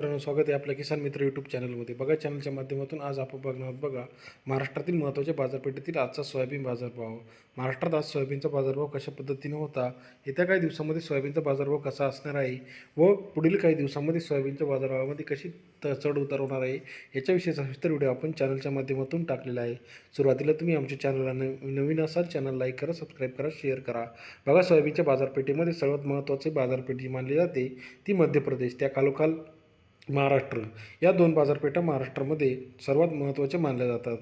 मित्रांनो स्वागत आहे आपल्या किसान मित्र यूट्यूब चॅनलमध्ये बघा चॅनलच्या माध्यमातून आज आपण बघणार आहोत बघा महाराष्ट्रातील महत्त्वाच्या बाजारपेठेतील आजचा सोयाबीन बाजारभाव. महाराष्ट्रात आज सोयाबीनचा बाजारभाव कशा पद्धतीने होता? येत्या काही दिवसामध्ये सोयाबीनचा बाजारभाव कसा असणार आहे? व पुढील काही दिवसामध्ये सोयाबीनच्या बाजारभावामध्ये कशी त चढ उतार होणार आहे? याच्याविषयी सविस्तर व्हिडिओ आपण चॅनलच्या माध्यमातून टाकलेला आहे. सुरुवातीला तुम्ही आमच्या चॅनलला नवीन असाल चॅनल लाईक करा सबस्क्राईब करा शेअर करा. बघा सोयाबीनच्या बाजारपेठेमध्ये सर्वात महत्त्वाची बाजारपेठ जी मानली जाते ती मध्य प्रदेश. त्या खालोखाल महाराष्ट्र. या दोन बाजारपेठा महाराष्ट्रामध्ये सर्वात महत्त्वाच्या मानल्या जातात.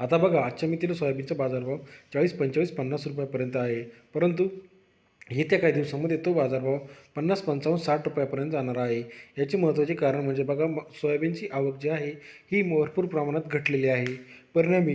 आता बघा आजच्या मितीला सोयाबीनचा बाजारभाव चाळीस पंचेचाळीस पन्नास रुपयापर्यंत आहे. परंतु येत्या काही दिवसामध्ये तो बाजारभाव पन्नास पंचावन्न साठ रुपयापर्यंत जाणार आहे. याचे महत्त्वाचे कारण म्हणजे बघा म सोयाबीनची आवक जी आहे ही भरपूर प्रमाणात घटलेली आहे. परिणामी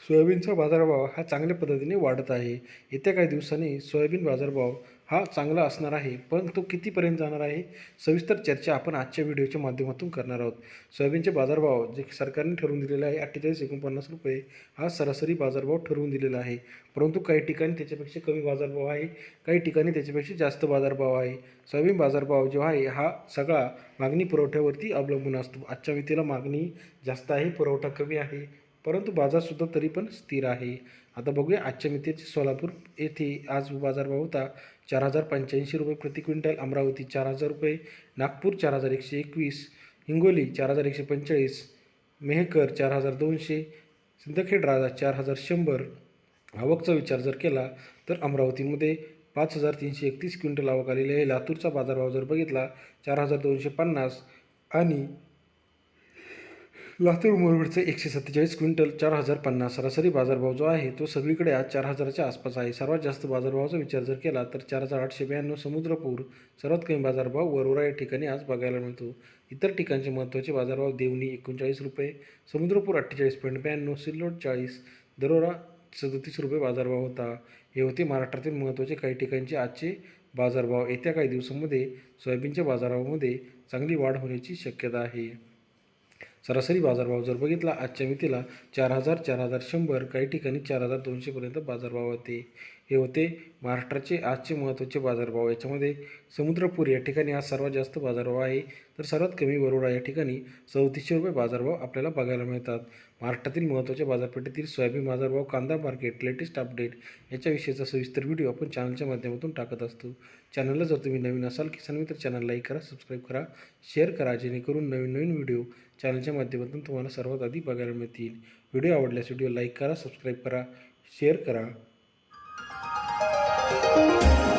सोयाबीनचा बाजारभाव हा चांगल्या पद्धतीने वाढत आहे. येत्या काही दिवसांनी सोयाबीन बाजारभाव हा चांगला असणार आहे पण तो कितीपर्यंत जाणार आहे? सविस्तर चर्चा आपण आजच्या व्हिडिओच्या माध्यमातून करणार आहोत. सोयाबीनचे बाजारभाव जे सरकारने ठरवून दिलेले आहे अठ्ठेचाळीस एकोणपन्नास रुपये हा सरासरी बाजारभाव ठरवून दिलेला आहे. परंतु काही ठिकाणी त्याच्यापेक्षा कमी बाजारभाव आहे काही ठिकाणी त्याच्यापेक्षा जास्त बाजारभाव आहे. सोयाबीन बाजारभाव जो आहे हा सगळा मागणी पुरवठ्यावरती अवलंबून असतो. आजच्या मितीला मागणी जास्त आहे पुरवठा कमी आहे. परंतु बाजारसुद्धा तरी पण स्थिर आहे. आता बघूया आजच्या मितीचे सोलापूर येथे आज बाजारभाव होता चार हजार पंच्याऐंशी रुपये प्रति क्विंटल अमरावती चार हजार रुपये नागपूर चार हजार एकशे एकवीस हिंगोली चार हजार एकशे पंचेचाळीस मेहकर चार हजार दोनशे सिंदखेड राजा चार हजार शंभर आवकचा विचार जर केला तर अमरावतीमध्ये पाच हजार तीनशे एकतीस क्विंटल आवक आलेली आहे. लातूरचा बाजारभाव जर बघितला चार हजार दोनशे पन्नास आणि लातूर मुरबडचे एकशे सत्तेचाळीस क्विंटल चार हजार पन्नास सरासरी बाजारभाव जो आहे तो सगळीकडे आज चार हजाराच्या आसपास आहे. सर्वात जास्त बाजारभावाचा विचार जर केला तर चार हजार आठशे ब्याण्णव समुद्रपूर सर्वात कमी बाजारभाव वरोरा या ठिकाणी आज बघायला मिळतो. इतर ठिकाणचे महत्त्वाचे बाजारभाव देवणी एकोणचाळीस रुपये समुद्रपूर अठ्ठेचाळीस पॉईंट ब्याण्णव सिल्लोड चाळीस दरोरा सदतीस रुपये बाजारभाव होता. हे होते महाराष्ट्रातील महत्त्वाचे काही ठिकाणचे आजचे बाजारभाव. येत्या काही दिवसांमध्ये सोयाबीनच्या बाजारभावामध्ये चांगली वाढ होण्याची शक्यता आहे. सरासरी बाजारभाव जर बघितला आजच्या मितीला चार हजार चार हजार शंभर काही ठिकाणी चार हजार दोनशेपर्यंत बाजारभाव होते. हे होते महाराष्ट्राचे आजचे महत्त्वाचे बाजारभाव. याच्यामध्ये समुद्रपूर या ठिकाणी आज सर्वात जास्त बाजारभाव आहे. तर सर्वात कमी वरोडा या ठिकाणी चौतीसशे रुपये बाजारभाव आपल्याला बघायला मिळतात. महाराष्ट्रातील महत्त्वाच्या बाजारपेठेतील सोयाबीन बाजारभाव कांदा मार्केट लेटेस्ट अपडेट याच्याविषयीचा सविस्तर व्हिडिओ आपण चॅनलच्या माध्यमातून टाकत असतो. चॅनलला जर तुम्ही नवीन असाल किसान मित्र चॅनल लाईक करा सबस्क्राईब करा शेअर करा जेणेकरून नवीन नवीन व्हिडिओ चॅनलच्या माध्यमातून तुम्हाला सर्वात आधी बघायला मिळतील. व्हिडिओ आवडल्यास व्हिडिओ लाईक करा सबस्क्राईब करा शेअर करा. Música